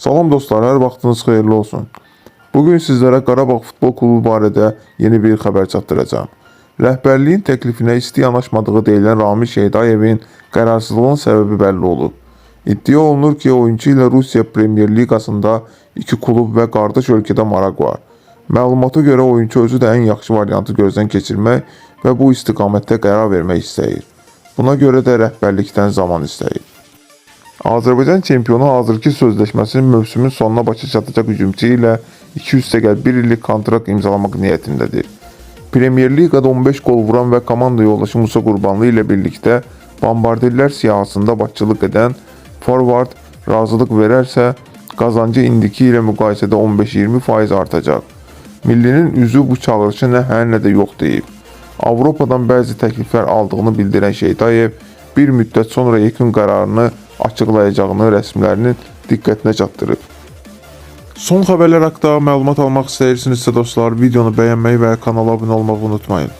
Salam dostlar, hər vaxtınız xeyirli olsun. Bugün sizlərə Qarabağ Futbol Klubu barədə yeni bir xəbər çatdıracağam. Rəhbərliyin təklifinə isti yanaşmadığı deyilən Ramil Şeydayevin qərarsızlığının səbəbi bəlli olub. İddia olunur ki, oyuncu ilə Rusiya Premyer Liqasında iki klub və qardaş ölkədə maraq var. Məlumata görə oyuncu özü də ən yaxşı variantı gözdən keçirmək və bu istiqamətdə qərar vermək istəyir. Buna görə də rəhbərlikdən zaman istəyir. Azərbaycan çempionu hazırki sözləşməsinin mövsümün sonuna başa çatacaq hücumçu ilə 200 1 illik kontrakt imzalamaq niyyətindədir. Premyer Liqada 15 gol vuran və komanda yoldaşı Musa Qurbanlı ilə birlikdə bombardirlər siyahısında başçılıq edən forvard razılıq verərsə, qazancı indiki ilə müqayisədə 15-20% artacaq. Millinin üzü bu çağırışı nə hə nə də yox deyib. Avropadan bəzi təkliflər aldığını bildirən Şeydayev bir müddət sonra yekun qərarını açıqlayacağını rəsmilərinin diqqətinə çatdırıb. Son xəbərlər haqqında məlumat almaq istəyirsinizsə dostlar, videonu bəyənməyi və kanala abunə olmağı unutmayın.